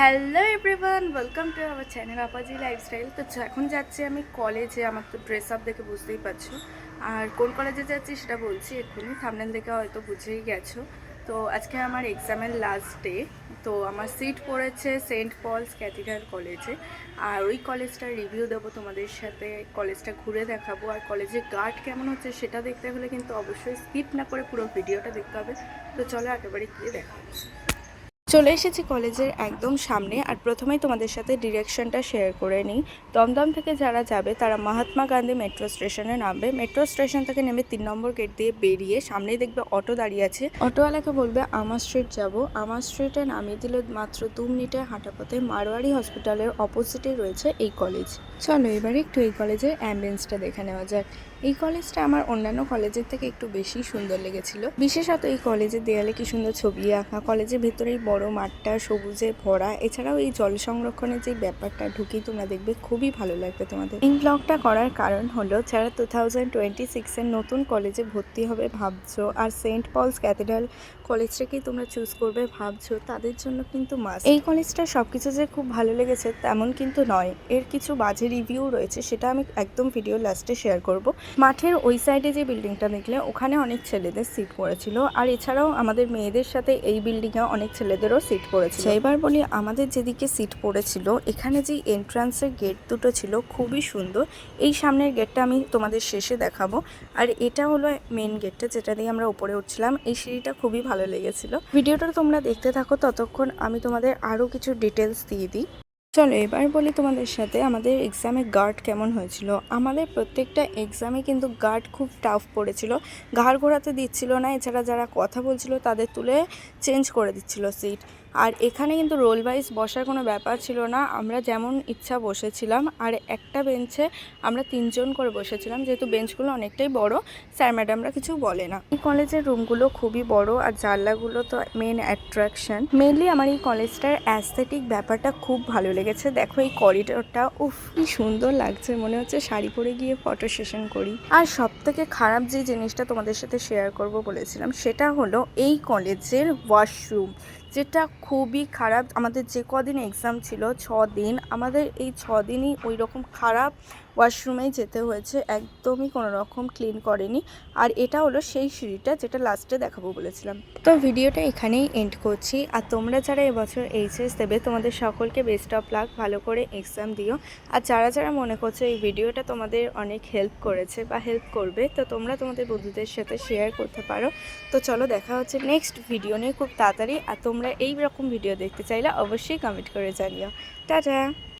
Hello everyone welcome to our channel Apaji lifestyle তো এখন যাচ্ছি আমি কলেজে আমার তো ড্রেস আপ দেখে বুঝতেই পারছ। আর কোন কলেজে যাচ্ছি সেটা বলছি এক্ষুনি সামনের দেখে হয়তো বুঝেই গেছো। তো আজকে আমার এক্সামের লাস্ট ডে তো আমার সিট পড়েছে সেন্ট পলস ক্যাথিড্রাল কলেজে আর ওই কলেজটার রিভিউ দেবো তোমাদের সাথে কলেজটা ঘুরে দেখাবো। আর কলেজের গার্ড কেমন হচ্ছে সেটা দেখতে হলে কিন্তু অবশ্যই স্কিপ না করে পুরো ভিডিওটা দেখতে হবে। তো চলো একেবারে গিয়ে দেখা হচ্ছে। চলে এসেছি কলেজের একদম সামনে আর প্রথমেই তোমাদের সাথে ডিরেকশনটা শেয়ার করে নিই। দমদম থেকে যারা যাবে, তারা মহাত্মা গান্ধী মেট্রো স্টেশনে নামবে। মেট্রো স্টেশন থেকে নেমে তিন নম্বর গেট দিয়ে বেরিয়ে সামনেই দেখবে অটো দাঁড়িয়ে আছে। অটোওয়ালাকে বলবে, আমার স্ট্রিট যাব। আমার স্ট্রিটে নামিয়ে দিলে মাত্র দু মিনিটের হাঁটা পথে মারোয়ারি হসপিটালের অপোজিটে রয়েছে এই কলেজ চলো এবারে একটু এই কলেজের অ্যাম্বিয়েন্সটা দেখে নেওয়া যাক। এই কলেজটা আমার অন্যান্য কলেজের থেকে একটু বেশি সুন্দর লেগেছিল। বিশেষত এই কলেজের দেয়ালে কি সুন্দর ছবি আঁকা কলেজের ভেতরেই বড় মাঠটা সবুজে ভরা। এছাড়াও এই জল সংরক্ষণের যে ব্যাপারটা ঢুকেই তোমরা দেখবে, খুবই ভালো লাগবে তোমাদের। এই ব্লগটা করার কারণ হলো, যারা টু থাউজেন্ড টোয়েন্টি সিক্সের নতুন কলেজে ভর্তি হবে ভাবছ, আর সেন্ট পলস ক্যাথিড্রাল কলেজটাকেই তোমরা চুজ করবে ভাবছ, তাদের জন্য কিন্তু মাস এই কলেজটা সব কিছু যে খুব ভালো লেগেছে তেমন কিন্তু নয়। এর কিছু বাজে রিভিউ রয়েছে, সেটা আমি একদম ভিডিও লাস্টে শেয়ার করব। মাঠের ওই সাইডে যে বিল্ডিংটা দেখলে, ওখানে অনেক ছেলেদের সিট পড়েছিল। আর এছাড়াও আমাদের মেয়েদের সাথে এই বিল্ডিংয়ে অনেক ছেলেদেরও সিট পড়েছিল। এবার বলি আমাদের যেদিকে সিট পড়েছিল, এখানে যে এন্ট্রান্সের গেট দুটো ছিল খুবই সুন্দর। এই সামনের গেটটা আমি তোমাদের শেষে দেখাবো। আর এটা হলো মেন গেটটা যেটা দিয়ে আমরা উপরে উঠছিলাম। এই সিঁড়িটা খুবই ভালো লেগেছিল। ভিডিওটা তোমরা দেখতে থাকো, ততক্ষণ আমি তোমাদের আরও কিছু ডিটেলস দিয়ে দিই। চলো এবার বলি তোমাদের সাথে আমাদের এক্সামে গার্ড কেমন হয়েছিল। আমাদের প্রত্যেকটা এক্সামে কিন্তু গার্ড খুব টাফ পড়েছিল। ঘাড় ঘোরাতে দিচ্ছিল না, এছাড়া যারা কথা বলছিল তাদের তুলে চেঞ্জ করে দিচ্ছিল সিট আর এখানে কিন্তু রোল ওয়াইজ বসার কোনো ব্যাপার ছিল না, আমরা যেমন ইচ্ছা বসেছিলাম। আর একটা বেঞ্চে আমরা তিনজন করে বসেছিলাম, যেহেতু বেঞ্চগুলো অনেকটাই বড় স্যার ম্যাডামরা কিছু বলে না। এই কলেজের রুমগুলো খুবই বড় আর জানলাগুলো তো মেন অ্যাট্রাকশন মেনলি আমার এই কলেজটার অ্যাস্থেটিক ব্যাপারটা খুব ভালো লেগেছে। দেখো এই করিডোরটা উফ, কি সুন্দর লাগছে। মনে হচ্ছে শাড়ি পরে গিয়ে ফটো সেশন করি। আর সব থেকে খারাপ যে জিনিসটা তোমাদের সাথে শেয়ার করব বলেছিলাম, সেটা হলো এই কলেজের ওয়াশরুম যেটা খুবই খারাপ। আমাদের যে কদিন এক্সাম ছিল, ছ দিন, আমাদের এই ছ দিনই ওই রকম খারাপ ওয়াশরুমেই যেতে হয়েছে। একদমই কোনো রকম ক্লিন করেনি। আর এটা হলো সেই সিঁড়িটা যেটা লাস্টে দেখাবো বলেছিলাম। তো ভিডিওটা এখানেই এন্ড করছি। আর তোমরা যারা এবছর এইচএস দেবে, তোমাদের সকলকে বেস্ট অফ লাক ভালো করে এক্সাম দিও। আর যারা যারা মনে করছ এই ভিডিওটা তোমাদের অনেক হেল্প করেছে বা হেল্প করবে, তো তোমরা তোমাদের বন্ধুদের সাথে শেয়ার করতে পারো। তো চলো দেখা হচ্ছে নেক্সট ভিডিও নিয়ে খুব তাড়াতাড়ি। আর তোমরা এই রকম ভিডিও দেখতে চাইলে অবশ্যই কমেন্ট করে জানিও। টাটা!